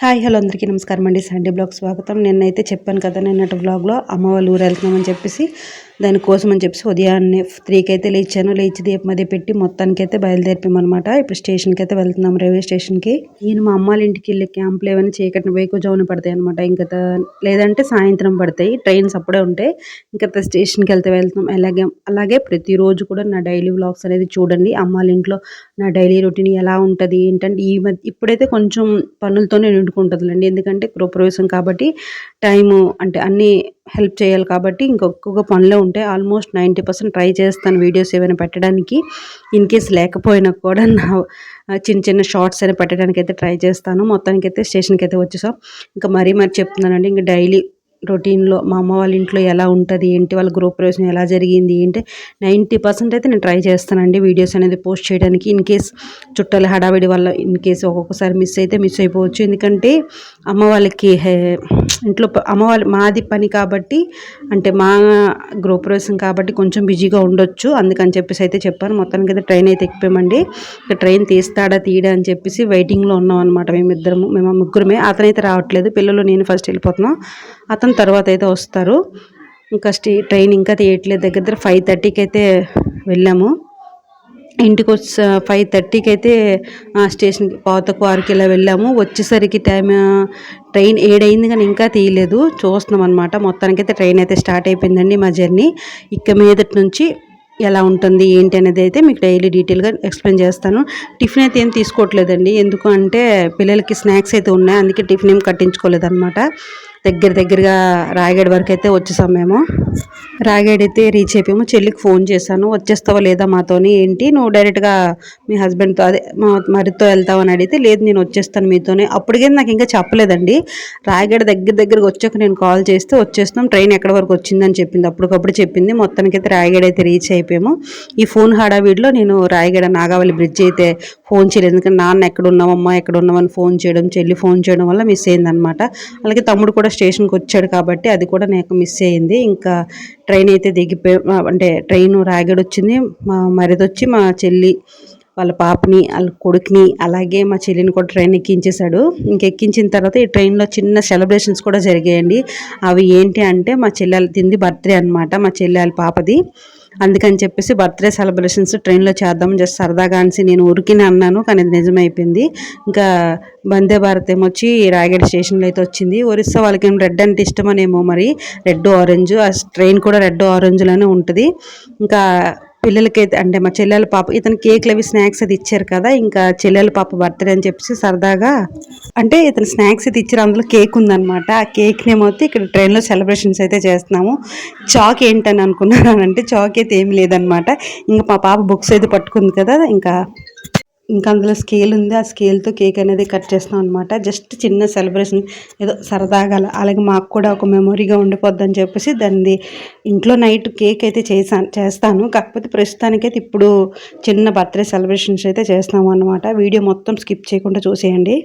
Hi hello అందరికీ నమస్కారం అండి. సండే బ్లాగ్ స్వాగతం. నిన్నైతే చెప్పాను కదా నిన్నటి బ్లాగ్లో అమ్మ వాళ్ళ ఊరు వెళ్తున్నామని చెప్పేసి దానికోసం అని చెప్పేసి ఉదయాన్నే త్రీకి అయితే లేచాను. లేచి దీపం అది పెట్టి మొత్తానికి అయితే బయలుదేరిపామన్నమాట ఇప్పుడు స్టేషన్కి అయితే వెళ్తున్నాం రైల్వే స్టేషన్కి నేను మా అమ్మ వాళ్ళ ఇంటికి వెళ్ళే క్యాంపులు ఏమైనా చీకటిని వేకు జౌన్ పడతాయి అనమాట ఇంకా లేదంటే సాయంత్రం పడతాయి. ట్రైన్స్ అప్పుడే ఉంటాయి. ఇంకా స్టేషన్కి వెళ్తే వెళ్తున్నాం. అలాగే అలాగే ప్రతిరోజు కూడా నా డైలీ వ్లాగ్స్ అనేది చూడండి. అమ్మాళ్ళ ఇంట్లో నా డైలీ రొటీన్ ఎలా ఉంటుంది ఏంటంటే ఈ మధ్య ఇప్పుడైతే కొంచెం పనులతోనే నిండుకుంటుందిలేండి ఎందుకంటే గృహప్రవేశం కాబట్టి టైము అంటే అన్నీ హెల్ప్ చేయాలి కాబట్టి ఇంకొక పనిలో ఉంటాయి ఆల్మోస్ట్ నైంటీ పర్సెంట్ ట్రై చేస్తాను వీడియోస్ ఏమైనా పెట్టడానికి. ఇన్ కేస్ లేకపోయినా కూడా నా చిన్న చిన్న షార్ట్స్ అయినా పెట్టడానికి అయితే ట్రై చేస్తాను. మొత్తానికి అయితే స్టేషన్కి అయితే వచ్చేసాం. ఇంకా మరీ మరి చెప్తున్నానండి ఇంకా డైలీ రొటీన్లో మా అమ్మ వాళ్ళ ఇంట్లో ఎలా ఉంటుంది ఏంటి వాళ్ళ గ్రూప్ ప్రవేశం ఎలా జరిగింది ఏంటి నైంటీ పర్సెంట్ అయితే నేను ట్రై చేస్తానండి వీడియోస్ అనేది పోస్ట్ చేయడానికి ఇన్ కేస్ చుట్టాల హడావిడి వల్ల ఇన్ కేస్ ఒక్కొక్కసారి మిస్ అయితే మిస్ అయిపోవచ్చు. ఎందుకంటే అమ్మ వాళ్ళకి ఇంట్లో ప- అమ్మ వాళ్ళ మాది పని కాబట్టి అంటే మా గృహప్రవేశం కాబట్టి కొంచెం బిజీగా ఉండొచ్చు అందుకని చెప్పేసి అయితే చెప్పాను. మొత్తానికి అయితే ట్రైన్ అయితే ఎక్కిపోయామండి. ఇక ట్రైన్ తీస్తాడా తీయడా అని చెప్పేసి వెయిటింగ్లో ఉన్నాం అనమాట మేమిద్దరము మేము ముగ్గురమే. అతనైతే రావట్లేదు పిల్లలు నేను ఫస్ట్ వెళ్ళిపోతున్నాం. అతను తర్వాత అయితే వస్తారు. ఇంకా స్టే ట్రైన్ ఇంకా తీయట్లేదు. దగ్గర దగ్గర ఫైవ్ థర్టీకి అయితే వెళ్ళాము. ఇంటికి వచ్చి ఫైవ్ థర్టీకి అయితే స్టేషన్ స్టేషన్కి పాతకు ఇలా వెళ్ళాము. వచ్చేసరికి టైం ట్రైన్ ఏడైంది కానీ ఇంకా తీయలేదు. చూస్తున్నాం అనమాట మొత్తానికైతే ట్రైన్ అయితే స్టార్ట్ అయిపోయిందండి మా జర్నీ. ఇక మీదటి నుంచి ఎలా ఉంటుంది ఏంటి అనేది అయితే మీకు డైలీ డీటెయిల్గా ఎక్స్ప్లెయిన్ చేస్తాను. టిఫిన్ అయితే ఏం తీసుకోవట్లేదండి. ఎందుకు అంటే పిల్లలకి స్నాక్స్ అయితే ఉన్నాయి. అందుకే టిఫిన్ ఏం కట్టించుకోలేదు అనమాట దగ్గర దగ్గరగా రాయగడ వరకు అయితే వచ్చేసాం మేము. రాయగడ్ అయితే రీచ్ అయిపోయాము. చెల్లికి ఫోన్ చేశాను. వచ్చేస్తావా లేదా మాతోని? ఏంటి? నువ్వు డైరెక్ట్గా మీ హస్బెండ్తో అదే మా మరితో వెళ్తావు అని అడిగితే లేదు నేను వచ్చేస్తాను మీతోనే. అప్పటికే నాకు ఇంకా చెప్పలేదండి. రాయగడ దగ్గర దగ్గరకు వచ్చాక నేను కాల్ చేస్తే వచ్చేస్తాం ట్రైన్ ఎక్కడి వరకు వచ్చిందని చెప్పింది. అప్పటికప్పుడు చెప్పింది. మొత్తానికి అయితే రాయగడ అయితే రీచ్ అయిపోయాము. ఈ ఫోన్ హడావిడిలో నేను రాయగడ నాగావళి బ్రిడ్జ్ అయితే ఫోన్ చేయలేదు. ఎందుకంటే నాన్న ఎక్కడ ఉన్నామమ్మా ఎక్కడ ఉన్నామని ఫోన్ చేయడం చెల్లి ఫోన్ చేయడం వల్ల మిస్ అయిందనమాట అలాగే తమ్ముడు కూడా స్టేషన్కి వచ్చాడు కాబట్టి అది కూడా నాకు మిస్ అయింది. ఇంకా ట్రైన్ అయితే దిగిపోయి అంటే ట్రైన్ రాగడి వచ్చింది మా మరిదొచ్చి మా చెల్లి వాళ్ళ పాపని వాళ్ళ కొడుకుని అలాగే మా చెల్లిని కూడా ట్రైన్ ఎక్కించేశాడు. ఇంక ఎక్కించిన తర్వాత ఈ ట్రైన్లో చిన్న సెలబ్రేషన్స్ కూడా జరిగాయండి. అవి ఏంటి అంటే మా చెల్లెల తింది బర్త్డే అనమాట మా చెల్లెల వాళ్ళ పాపది. అందుకని చెప్పేసి బర్త్డే సెలబ్రేషన్స్ ట్రైన్లో చేద్దాం. జస్ట్ సరదాగా అనేసి నేను ఉరికిని అన్నాను కానీ అది నిజమైపోయింది. ఇంకా వందే భారత్ ఏమొచ్చి రాయగడ్ స్టేషన్లో అయితే వచ్చింది. ఒరిస్సా వాళ్ళకి ఏం రెడ్ అంటే ఇష్టమనేమో మరి రెడ్ ఆరెంజ్. ఆ ట్రైన్ కూడా రెడ్ ఆరెంజ్లోనే ఉంటుంది. ఇంకా పిల్లలకైతే అంటే మా చెల్లెల పాప ఇతను కేక్లు అవి స్నాక్స్ అది ఇచ్చారు కదా ఇంకా చెల్లెల పాప బర్త్డే అని చెప్పేసి సరదాగా అంటే ఇతను స్నాక్స్ అయితే ఇచ్చారు అందులో కేక్ ఉందనమాట ఆ కేక్ నేమొత్తి ఇక్కడ ట్రైన్లో సెలబ్రేషన్స్ అయితే చేస్తున్నాము. చాక్ ఏంటని అనుకున్నాను అంటే చాక్ అయితే ఏమి లేదనమాట ఇంకా మా పాప బుక్స్ అయితే పట్టుకుంది కదా ఇంకా ఇంకా అందులో స్కేల్ ఉంది. ఆ స్కేల్తో కేక్ అనేది కట్ చేస్తాం అనమాట జస్ట్ చిన్న సెలబ్రేషన్ ఏదో సరదాగా అలాగే మాకు కూడా ఒక మెమొరీగా ఉండిపోద్ది అని చెప్పేసి దాన్ని ఇంట్లో నైట్ కేక్ అయితే చేసాను చేస్తాను. కాకపోతే ప్రస్తుతానికైతే ఇప్పుడు చిన్న బర్త్డే సెలబ్రేషన్స్ అయితే చేస్తాము అనమాట వీడియో మొత్తం స్కిప్ చేయకుండా చూసేయండి.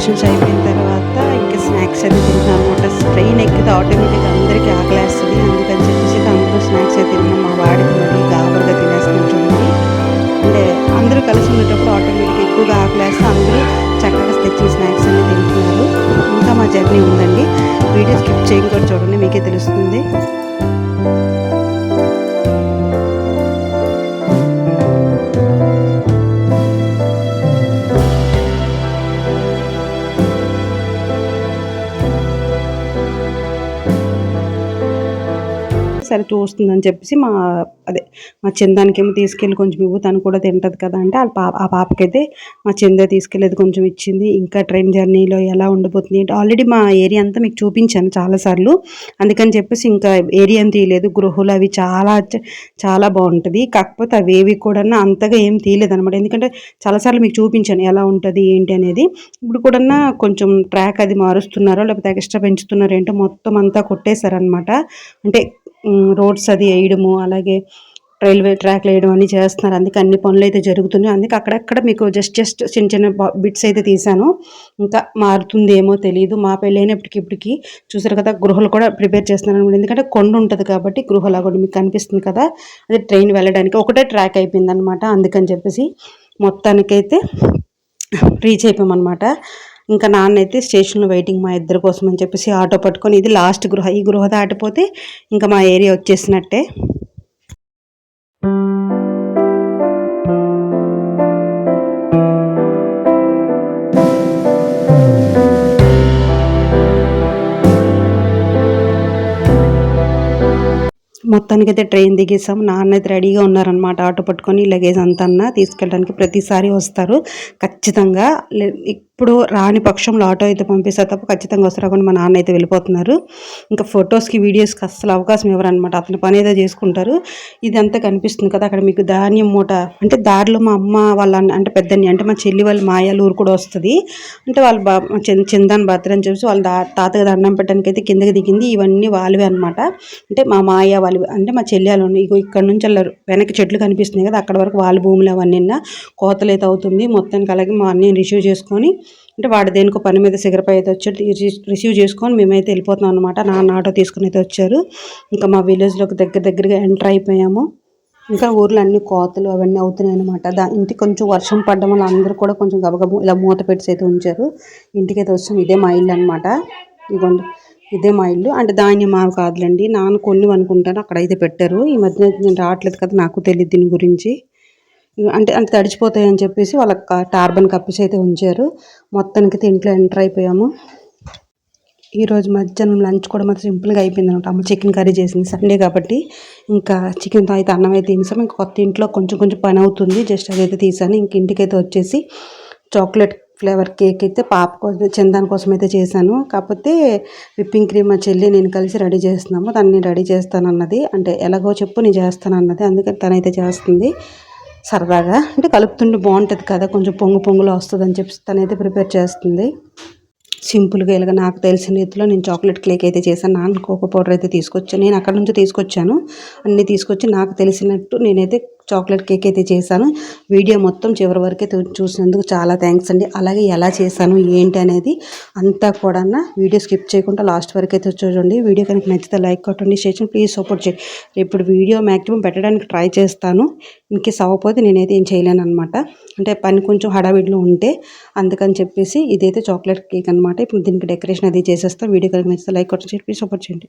ప్రిపరేషన్స్ అయిపోయిన తర్వాత ఇంకా స్నాక్స్ అయితే తింటున్నాం అనమాట ట్రైన్ ఎక్కితే ఆటోమేటిక్గా అందరికీ ఆకలేస్తుంది. అందుకని చెప్పేసి అందరూ స్నాక్స్ అయితే తిన్నాం. మా వాడికి మళ్ళీ గాబర్గా తినేసుకుంటుంది. అంటే అందరూ కలిసి ఉండేటప్పుడు ఆటోమేటిక్గా ఎక్కువగా ఆకలేస్తే అందరూ చక్కగా తెచ్చిన స్నాక్స్ అన్ని తింటున్నారు. ఇంకా మా జర్నీ ఉందండి. వీడియో స్కిప్ చేయకుండా చూడండి మీకే తెలుస్తుంది. సరే చూస్తుందని చెప్పేసి మా అదే మా చందానికేమో తీసుకెళ్ళి కొంచెం ఇవ్వు తను కూడా తింటుంది కదా అంటే ఆ పాప ఆ పాపకైతే మా చంద తీసుకెళ్ళేది కొంచెం ఇచ్చింది. ఇంకా ట్రైన్ జర్నీలో ఎలా ఉండబోతుంది ఆల్రెడీ మా ఏరియా అంతా మీకు చూపించాను చాలాసార్లు అందుకని చెప్పేసి ఇంకా ఏరియా తీయలేదు. గృహలు అవి చాలా చాలా బాగుంటుంది. కాకపోతే అవి ఏవి కూడా అంతగా ఏం తీయలేదు అనమాట ఎందుకంటే చాలాసార్లు మీకు చూపించాను ఎలా ఉంటుంది ఏంటి అనేది. ఇప్పుడు కూడా కొంచెం ట్రాక్ అది మారుస్తున్నారో లేకపోతే ఎక్స్ట్రా పెంచుతున్నారో ఏంటో మొత్తం అంతా కొట్టేశారనమాట అంటే రోడ్స్ అది వేయడము అలాగే రైల్వే ట్రాక్లు వేయడం అన్నీ చేస్తున్నారు. అందుకే అన్ని పనులు అయితే జరుగుతున్నాయి. అందుకే అక్కడక్కడ మీకు జస్ట్ జస్ట్ చిన్న చిన్న బిట్స్ అయితే తీసాను ఇంకా మారుతుందేమో తెలియదు మా పెళ్ళైనప్పటికి ఇప్పటికి చూసారు కదా గృహలు కూడా ప్రిపేర్ చేస్తున్నాను అనమాట ఎందుకంటే కొండ ఉంటుంది కాబట్టి గృహలా కూడా మీకు కనిపిస్తుంది కదా అది ట్రైన్ వెళ్ళడానికి. ఒకటే ట్రాక్ అయిపోయింది అనమాట అందుకని చెప్పేసి మొత్తానికైతే రీచ్ అయిపోయామన్నమాట. ఇంకా నాన్న అయితే స్టేషన్లో వెయిటింగ్ మా ఇద్దరి కోసం అని చెప్పేసి ఆటో పట్టుకొని ఇది లాస్ట్ గృహ ఈ గృహ దాటిపోతే ఇంకా మా ఏరియా వచ్చేసినట్టే. మొత్తానికైతే ట్రైన్ దిగేసాం. నాన్న అయితే రెడీగా ఉన్నారనమాట ఆటో పట్టుకొని లగేజ్ అంతా తీసుకెళ్ళడానికి ప్రతిసారి వస్తారు. ఖచ్చితంగా ఇప్పుడు రాని పక్షంలో ఆటో అయితే పంపిస్తారు తప్ప ఖచ్చితంగా వస్తారు. మా నాన్న అయితే వెళ్ళిపోతున్నారు. ఇంకా ఫొటోస్కి వీడియోస్కి అస్సలు అవకాశం ఇవ్వరనమాట అతని పని ఏదో చేసుకుంటారు. ఇదంతా కనిపిస్తుంది కదా అక్కడ మీకు ధాన్యం మూట అంటే దారిలో మా అమ్మ వాళ్ళ అంటే పెద్దని అంటే మా చెల్లి వాళ్ళ మాయాలు ఊరు కూడా వస్తుంది. అంటే వాళ్ళు బా చందాన్ బర్త్డే అని చెప్పేసి వాళ్ళ తాతగా దండం పెట్టడానికి అయితే కిందకి దిగింది. ఇవన్నీ వాళ్ళవే అనమాట అంటే మా మాయ వాళ్ళు అంటే మా చెల్లెలు ఇగో ఇక్కడ నుంచి వెళ్ళారు వెనక్కి చెట్లు కనిపిస్తున్నాయి కదా అక్కడ వరకు వాళ్ళ భూములు అవన్నీ కోతలు అయితే అవుతుంది. మొత్తానికి అలాగే మా అన్నీ రిసీవ్ చేసుకొని అంటే వాడు దేనికో పని మీద సిగరపై అయితే వచ్చి రిసీవ్ చేసుకొని మేమైతే వెళ్ళిపోతున్నాం అనమాట నాన్న ఆటో తీసుకుని అయితే వచ్చారు. ఇంకా మా విలేజ్లోకి దగ్గర దగ్గరగా ఎంటర్ అయిపోయాము. ఇంకా ఊర్లో అన్ని కోతలు అవన్నీ అవుతున్నాయి అనమాట దా ఇంటికి కొంచెం వర్షం పడడం వల్ల అందరూ కూడా కొంచెం గబగబు ఇలా మూత పెట్టి అయితే ఉంచారు. ఇంటికైతే వచ్చాం. ఇదే మా ఇల్లు అనమాట ఇదిగోండి. ఇదే మా ఇల్లు. అంటే ధాన్యం మాకు కాదులేండి. నాన్న కొన్ని అనుకుంటాను అక్కడైతే పెట్టారు. ఈ మధ్య నేను రావట్లేదు కదా నాకు తెలియదు దీని గురించి. అంటే అంటే తడిచిపోతాయని చెప్పేసి వాళ్ళకి టార్బన్ కప్పేసి అయితే ఉంచారు. మొత్తానికి ఇంట్లో ఎంటర్ అయిపోయాము. ఈరోజు మధ్యాహ్నం లంచ్ కూడా మాత్రం సింపుల్గా అయిపోయింది అనమాట అమ్మ చికెన్ కర్రీ చేసింది సండే కాబట్టి ఇంకా చికెన్తో అయితే అన్నం అయితే తినేసాం ఇంకా కొత్త ఇంట్లో కొంచెం కొంచెం పని అవుతుంది. జస్ట్ అదైతే తీసాను. ఇంక ఇంటికైతే వచ్చేసి చాక్లెట్ ఫ్లేవర్ కేక్ అయితే పాప కోసం చందాన్ కోసం అయితే చేశాను. కాకపోతే విప్పింగ్ క్రీమ్ మా చెల్లి నేను కలిసి రెడీ చేస్తున్నాము. దాన్ని నేను రెడీ చేస్తానన్నది. అంటే ఎలాగో చెప్పు నేను చేస్తాను అన్నది అందుకని తనైతే చేస్తుంది. సరదాగా. అంటే కలుపుతుంటే బాగుంటుంది కదా కొంచెం పొంగు పొంగులో వస్తుంది అని చెప్పి తనైతే ప్రిపేర్ చేస్తుంది. సింపుల్గా ఇలాగ నాకు తెలిసిన రీతిలో నేను చాక్లెట్ కేక్ అయితే చేశాను. నాన్న కోకో పౌడర్ అయితే తీసుకొచ్చాను. నేను అక్కడ నుంచి తీసుకొచ్చాను. అన్నీ తీసుకొచ్చి నాకు తెలిసినట్టు నేనైతే చాక్లెట్ కేక్ అయితే చేశాను. వీడియో మొత్తం చివరి వరకే చూసినందుకు చాలా థ్యాంక్స్ అండి. అలాగే ఎలా చేశాను ఏంటి అనేది అంతా కూడా వీడియో స్కిప్ చేయకుండా లాస్ట్ వరకు అయితే చూడండి. వీడియో కనుక నచ్చితే లైక్ కొట్టండి స్టేషన్ ప్లీజ్ సపోర్ట్ చేయండి. ఇప్పుడు వీడియో మ్యాక్సిమం పెట్టడానికి ట్రై చేస్తాను. ఇన్కేస్ అవ్వకపోతే నేనైతే ఏం చేయలేను అనమాట అంటే పని కొంచెం హడావిడిలో ఉంటే అందుకని చెప్పేసి ఇదైతే చాక్లెట్ కేక్ అనమాట ఇప్పుడు దీనికి డెకరేషన్ అది చేసేస్తాను. వీడియో కనుక నచ్చితే లైక్ కొట్టండి ప్లీజ్ సపోర్ట్ చేయండి.